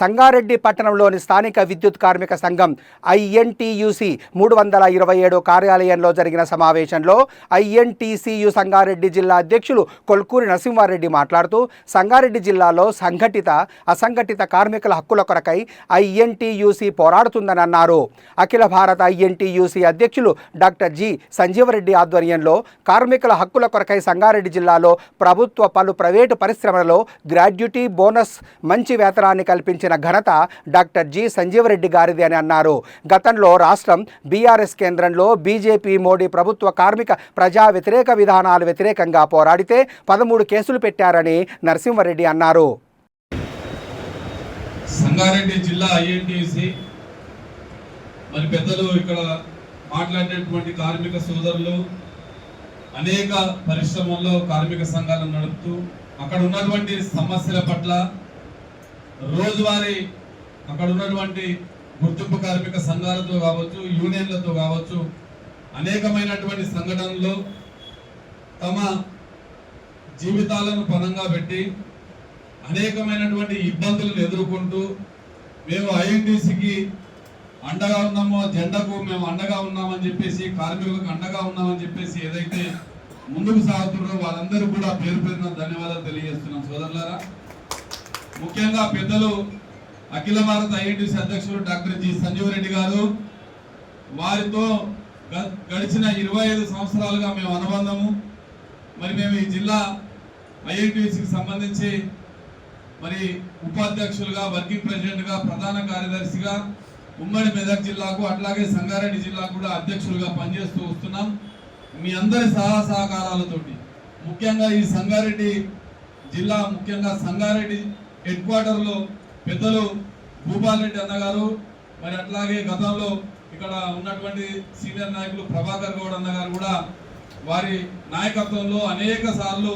సంగారెడ్డి పట్టణంలోని స్థానిక విద్యుత్ కార్మిక సంఘం ఐఎన్టీయూసి మూడు వందల ఇరవై ఏడు కార్యాలయంలో జరిగిన సమావేశంలో ఐఎన్టీసీయు సంగారెడ్డి జిల్లా అధ్యక్షులు కొల్కూరి నరసింహారెడ్డి మాట్లాడుతూ సంగారెడ్డి జిల్లాలో సంఘటిత అసంఘటిత కార్మికుల హక్కుల కొరకై ఐఎన్టీయూసీ పోరాడుతుందని అన్నారు. అఖిల భారత ఐఎన్టీయూసి అధ్యక్షులు డాక్టర్ జి. సంజీవరెడ్డి ఆధ్వర్యంలో కార్మికుల హక్కుల కొరకై సంగారెడ్డి జిల్లాలో ప్రభుత్వ పలు ప్రైవేటు పరిశ్రమలలో గ్రాడ్యుటీ బోనస్ మంచి వేతనాన్ని కల్పించిన సాధించిన ఘనత డాక్టర్ జి సంజీవరెడ్డి గారిది అని అన్నారు. గతంలో రాష్ట్రం బీఆర్ఎస్ కేంద్రంలో బీజేపీ మోడీ ప్రభుత్వ కార్మిక ప్రజా వ్యతిరేక విధానాలు వ్యతిరేకంగా పోరాడితే పదమూడు కేసులు పెట్టారని నరసింహారెడ్డి అన్నారు. సంగారెడ్డి జిల్లా ఐఎన్టీసీ మరి పెద్దలు ఇక్కడ మాట్లాడినటువంటి కార్మిక సోదరులు అనేక పరిశ్రమల్లో కార్మిక సంఘాలను నడుపుతూ అక్కడ ఉన్నటువంటి సమస్యల పట్ల రోజువారీ అక్కడ ఉన్నటువంటి గుర్తింపు కార్మిక సంఘాలతో కావచ్చు యూనియన్లతో కావచ్చు అనేకమైనటువంటి సంఘటనలు తమ జీవితాలను పనంగా పెట్టి అనేకమైనటువంటి ఇబ్బందులను ఎదుర్కొంటూ మేము ఐఎన్టీసీకి అండగా ఉన్నామో జెండకు మేము అండగా ఉన్నామని చెప్పేసి కార్మికులకు అండగా ఉన్నామని చెప్పేసి ఏదైతే ముందుకు సాగుతున్నారో వాళ్ళందరూ కూడా పేరు పేరున ధన్యవాదాలు తెలియజేస్తున్నాం. సోదరులారా ముఖ్యంగా పెద్దలు అఖిల భారత ఐఎన్టీసీ అధ్యక్షులు డాక్టర్ జి సంజీవ్ రెడ్డి గారు. వారితో గ- గడిచిన ఇరవై ఐదు సంవత్సరాలుగా మేము అనుబంధము. మరి మేము ఈ జిల్లా ఐఐటిసికి సంబంధించి మరి ఉపాధ్యక్షులుగా వర్కింగ్ ప్రెసిడెంట్గా ప్రధాన కార్యదర్శిగా ఉమ్మడి మెదక్ జిల్లాకు అట్లాగే సంగారెడ్డి జిల్లాకు కూడా అధ్యక్షులుగా పనిచేస్తూ వస్తున్నాం. మీ అందరి సహా సహకారాలతోటి. ముఖ్యంగా ఈ సంగారెడ్డి జిల్లా ముఖ్యంగా సంగారెడ్డి హెడ్ క్వార్టర్లో పెద్దలు భూపాల్ రెడ్డి అన్నగారు మరి అట్లాగే గతంలో ఇక్కడ ఉన్నటువంటి సీనియర్ నాయకులు ప్రభాకర్ గౌడ్ అన్నగారు కూడా వారి నాయకత్వంలో అనేక సార్లు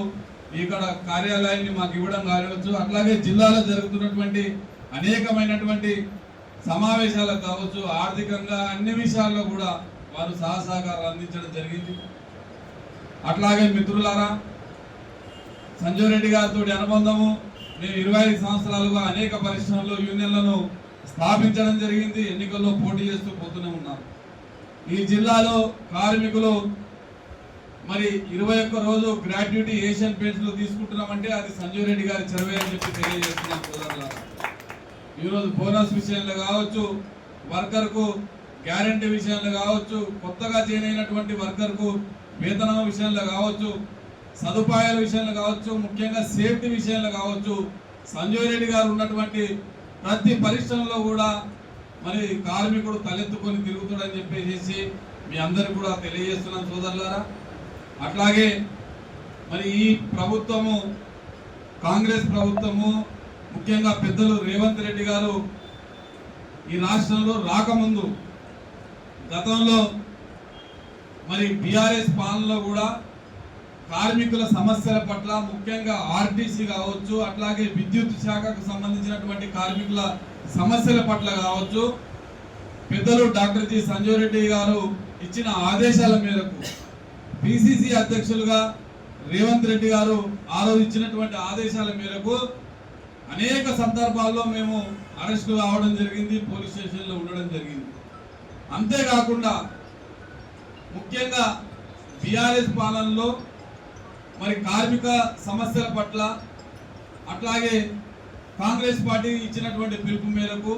ఇక్కడ కార్యాలయాన్ని మాకు ఇవ్వడం కావచ్చు. అట్లాగే జిల్లాలో జరుగుతున్నటువంటి అనేకమైనటువంటి సమావేశాలకు కావచ్చు ఆర్థికంగా అన్ని విషయాల్లో కూడా వారు సహసహకారాలు అందించడం జరిగింది. అట్లాగే మిత్రులారా సంజయ్ రెడ్డి గారితో అనుబంధము నేను ఇరవై ఐదు సంవత్సరాలుగా అనేక పరిశ్రమలు యూనియన్లను స్థాపించడం జరిగింది. ఎన్నికల్లో పోటీ చేస్తూ పోతూనే ఉన్నాం. ఈ జిల్లాలో కార్మికులు మరి ఇరవై ఒక్క రోజు గ్రాట్యుటీ ఏషియన్ పెయింట్స్ తీసుకుంటున్నామంటే అది సంజయ్ రెడ్డి గారి చదివే అని చెప్పి తెలియజేస్తున్నాం సోదరులారా. ఈరోజు బోనస్ విషయంలో కావచ్చు వర్కర్కు గ్యారంటీ విషయంలో కావచ్చు కొత్తగా జాయిన్ వర్కర్కు వేతనం విషయంలో కావచ్చు సదుపాయాల విషయంలో కావచ్చు ముఖ్యంగా సేఫ్టీ విషయంలో కావచ్చు సంజయ్ రెడ్డి గారు ఉన్నటువంటి ప్రతి పరిశ్రమలో కూడా మరి కార్మికుడు తలెత్తుకొని తిరుగుతాడని చెప్పేసి మీ అందరికి కూడా తెలియజేస్తున్నాం సోదరులారా. అట్లాగే మరి ఈ ప్రభుత్వము కాంగ్రెస్ ప్రభుత్వము ముఖ్యంగా పెద్దలు రేవంత్ రెడ్డి గారు ఈ రాష్ట్రంలో రాకముందు గతంలో మరి బీఆర్ఎస్ పాలనలో కూడా కార్మికుల సమస్యల పట్ల ముఖ్యంగా ఆర్టీసీ కావచ్చు అట్లాగే విద్యుత్ శాఖకు సంబంధించినటువంటి కార్మికుల సమస్యల పట్ల కావచ్చు పెద్దలు డాక్టర్ జి సంజయ్ రెడ్డి గారు ఇచ్చిన ఆదేశాల మేరకు పిసిసి అధ్యక్షులుగా రేవంత్ రెడ్డి గారు ఆ రోజు ఇచ్చినటువంటి ఆదేశాల మేరకు అనేక సందర్భాల్లో మేము అరెస్ట్ కావడం జరిగింది పోలీస్ స్టేషన్లో ఉండడం జరిగింది. అంతేకాకుండా ముఖ్యంగా బీఆర్ఎస్ పాలనలో మరి కార్మిక సమస్యల పట్ల అట్లాగే కాంగ్రెస్ పార్టీ ఇచ్చినటువంటి పిలుపు మేరకు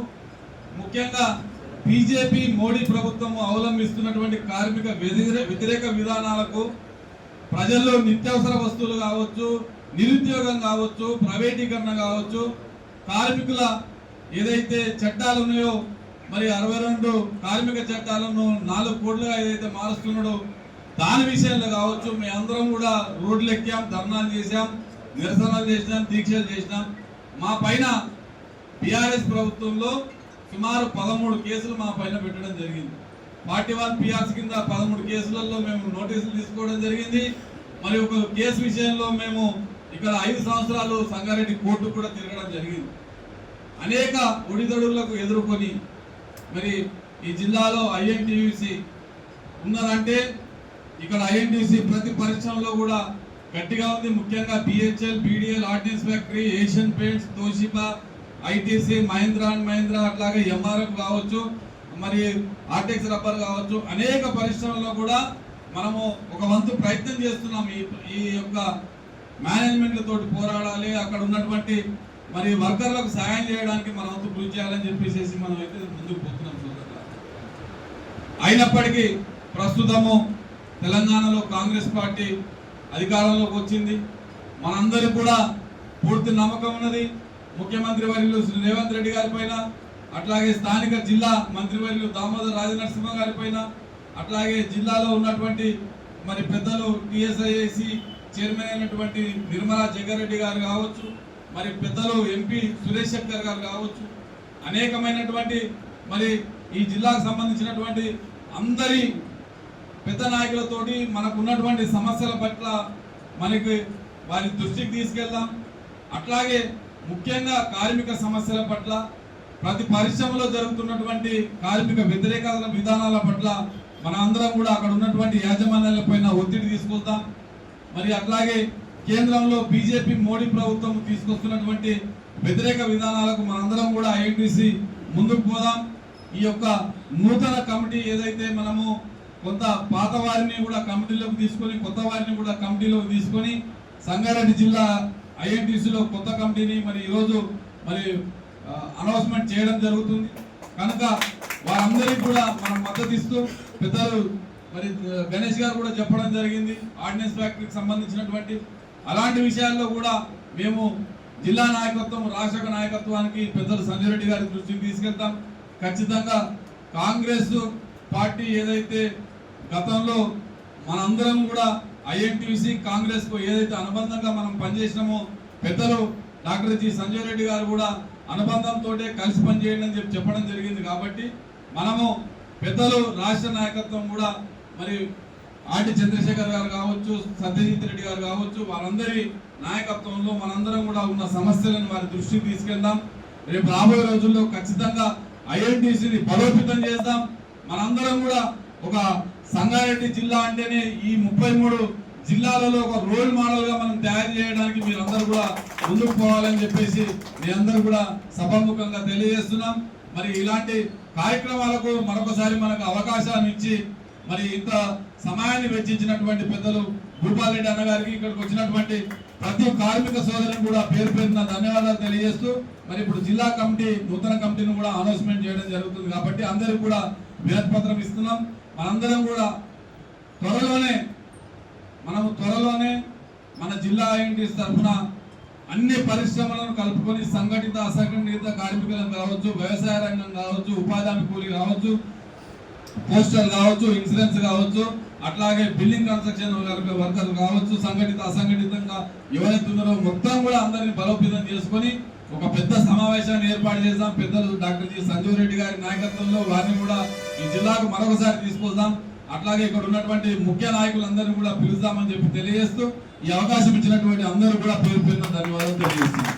ముఖ్యంగా బీజేపీ మోడీ ప్రభుత్వం అవలంబిస్తున్నటువంటి కార్మిక వ్యతిరేక విధానాలకు ప్రజల్లో నిత్యావసర వస్తువులు కావచ్చు నిరుద్యోగం కావచ్చు ప్రైవేటీకరణ కావచ్చు కార్మికుల ఏదైతే చట్టాలు ఉన్నాయో మరి అరవై రెండు కార్మిక చట్టాలను నాలుగు కోట్లుగా ఏదైతే మారుస్తున్నాడో దాని విషయంలో కావచ్చు మేము అందరం కూడా రోడ్లు ఎక్కాం ధర్నాలు చేశాం నిరసనలు చేసినాం దీక్షలు చేసినాం. మా పైన బీఆర్ఎస్ ప్రభుత్వంలో సుమారు పదమూడు కేసులు మా పైన పెట్టడం జరిగింది. ఫార్టీ వన్ పిఆర్స్ కింద పదమూడు కేసులలో మేము నోటీసులు తీసుకోవడం జరిగింది. మరి ఒక కేసు విషయంలో మేము ఇక్కడ ఐదు సంవత్సరాలు సంగారెడ్డి కోర్టు కూడా తిరగడం జరిగింది. అనేక ఒడిదడులకు ఎదుర్కొని మరి ఈ జిల్లాలో ఐఎన్టీయూసి ఉన్నదంటే ఇక్కడ ఐఎన్టీసీ ప్రతి పరిశ్రమలో కూడా గట్టిగా ఉంది. ముఖ్యంగా BHL BDL ordnance factory Asian paints Toshiba ITC Mahindra and Mahindra అట్లాగే ఎంఆర్ఎఫ్ కావచ్చు మరి ఆర్టెక్స్ రబ్బర్ కావచ్చు అనేక పరిశ్రమల్లో కూడా మనము ఒక వంతు ప్రయత్నం చేస్తున్నాం. ఈ ఈ యొక్క మేనేజ్మెంట్లతో పోరాడాలి. అక్కడ ఉన్నటువంటి మరి వర్కర్లకు సహాయం చేయడానికి మన వంతు కృషి చేయాలని చెప్పేసి మనం అయితే ముందుకు పోతున్నాం అయినప్పటికీ ప్రస్తుతము తెలంగాణలో కాంగ్రెస్ పార్టీ అధికారంలోకి వచ్చింది. మనందరికి కూడా పూర్తి నమ్మకం ఉన్నది. ముఖ్యమంత్రి వర్యులు శ్రీ రేవంత్ రెడ్డి గారి పైన అట్లాగే స్థానిక జిల్లా మంత్రివర్యులు దామోదర్ రాజనరసింహ గారి పైన అట్లాగే జిల్లాలో ఉన్నటువంటి మరి పెద్దలు టిఎస్ఐఏసి చైర్మన్ అయినటువంటి నిర్మలా జగ్గారెడ్డి గారు కావచ్చు మరి పెద్దలు ఎంపీ సురేష్ శంకర్ గారు కావచ్చు అనేకమైనటువంటి మరి ఈ జిల్లాకు సంబంధించినటువంటి అందరి పెద్ద నాయకులతోటి మనకు ఉన్నటువంటి సమస్యల పట్ల మనకి వారి దృష్టికి తీసుకెళ్దాం. అట్లాగే ముఖ్యంగా కార్మిక సమస్యల పట్ల ప్రతి పరిశ్రమలో జరుగుతున్నటువంటి కార్మిక వ్యతిరేక విధానాల పట్ల మన అందరం కూడా అక్కడ ఉన్నటువంటి యాజమాన్యాల పైన ఒత్తిడి తీసుకొద్దాం. మరి అట్లాగే కేంద్రంలో బీజేపీ మోడీ ప్రభుత్వం తీసుకొస్తున్నటువంటి వ్యతిరేక విధానాలకు మనందరం కూడా ఐఎన్టీసీ ముందుకు పోదాం. ఈ యొక్క నూతన కమిటీ ఏదైతే మనము కొంత పాత వారిని కూడా కమిటీలోకి తీసుకొని కొత్త వారిని కూడా కమిటీలోకి తీసుకొని సంగారెడ్డి జిల్లా ఐఎన్టీసీలో కొత్త కమిటీని మరి ఈరోజు మరి అనౌన్స్మెంట్ చేయడం జరుగుతుంది. కనుక వారందరికీ కూడా మనం మద్దతు ఇస్తూ పెద్దలు మరి గణేష్ గారు కూడా చెప్పడం జరిగింది. ఆర్డినెన్స్ ఫ్యాక్టరీకి సంబంధించినటువంటి అలాంటి విషయాల్లో కూడా మేము జిల్లా నాయకత్వం రాష్ట్ర నాయకత్వానికి పెద్దలు సంజయ్ రెడ్డి గారి దృష్టికి తీసుకెళ్తాం. ఖచ్చితంగా కాంగ్రెస్ పార్టీ ఏదైతే గతంలో మనందరం కూడా ఐఎన్టీసీ కాంగ్రెస్కు ఏదైతే అనుబంధంగా మనం పనిచేసినామో పెద్దలు డాక్టర్ జి సంజయ్ రెడ్డి గారు కూడా అనుబంధంతో కలిసి పనిచేయండి అని చెప్పి చెప్పడం జరిగింది కాబట్టి మనము పెద్దలు రాష్ట్ర నాయకత్వం కూడా మరి ఆటి చంద్రశేఖర్ గారు కావచ్చు సత్యజిత్ రెడ్డి గారు కావచ్చు వారందరి నాయకత్వంలో మనందరం కూడా ఉన్న సమస్యలను వారి దృష్టికి తీసుకెళ్దాం. రేపు రాబోయే రోజుల్లో ఖచ్చితంగా ఐఎన్టీసీని బలోపేతం చేద్దాం. మనందరం కూడా ఒక సంగారెడ్డి జిల్లా అంటేనే ఈ ముప్పై మూడు జిల్లాలలో ఒక రోల్ మోడల్గా మనం తయారు చేయడానికి మీరందరూ కూడా ముందుకు పోవాలని చెప్పేసి మీ అందరూ కూడా సభాముఖంగా తెలియజేస్తున్నాం. మరి ఇలాంటి కార్యక్రమాలకు మరొకసారి మనకు అవకాశాన్ని ఇచ్చి మరి ఇంత సమయాన్ని వెచ్చించినటువంటి పెద్దలు భూపాలరెడ్డి అన్నగారికి ఇక్కడికి వచ్చినటువంటి ప్రతి కార్మిక సోదరుని కూడా పేరు పేరున ధన్యవాదాలు తెలియజేస్తూ మరి ఇప్పుడు జిల్లా కమిటీ నూతన కమిటీని కూడా అనౌన్స్మెంట్ చేయడం జరుగుతుంది కాబట్టి అందరికి కూడా వినతిపత్రం ఇస్తున్నాం. మనందరం కూడా త్వరలోనే మనము త్వరలోనే మన జిల్లా ఐఎన్టీస్ తరఫున అన్ని పరిశ్రమలను కలుపుకొని సంఘటిత అసంఘటిత కార్మికులను కావచ్చు వ్యవసాయ రంగం కావచ్చు ఉపాధి హామీ కూలీ కావచ్చు పోస్టల్ కావచ్చు ఇన్సూరెన్స్ కావచ్చు అట్లాగే బిల్డింగ్ కన్స్ట్రక్షన్ వర్కర్లు కావచ్చు సంఘటిత అసంఘటితంగా ఎవరైతే ఉన్నారో మొత్తం కూడా అందరిని బలోపేతం చేసుకొని ఒక పెద్ద సమావేశాన్ని ఏర్పాటు చేద్దాం పెద్దలు డాక్టర్ జి సంజీవ్ రెడ్డి గారి నాయకత్వంలో వారిని కూడా ఈ జిల్లాకు మరొకసారి తీసుకొద్దాం. అట్లాగే ఇక్కడ ఉన్నటువంటి ముఖ్య నాయకులందరినీ కూడా పిలుద్దామని చెప్పి తెలియజేస్తూ ఈ అవకాశం ఇచ్చినటువంటి అందరూ కూడా పేరు పేరున ధన్యవాదాలు తెలియజేస్తున్నాం.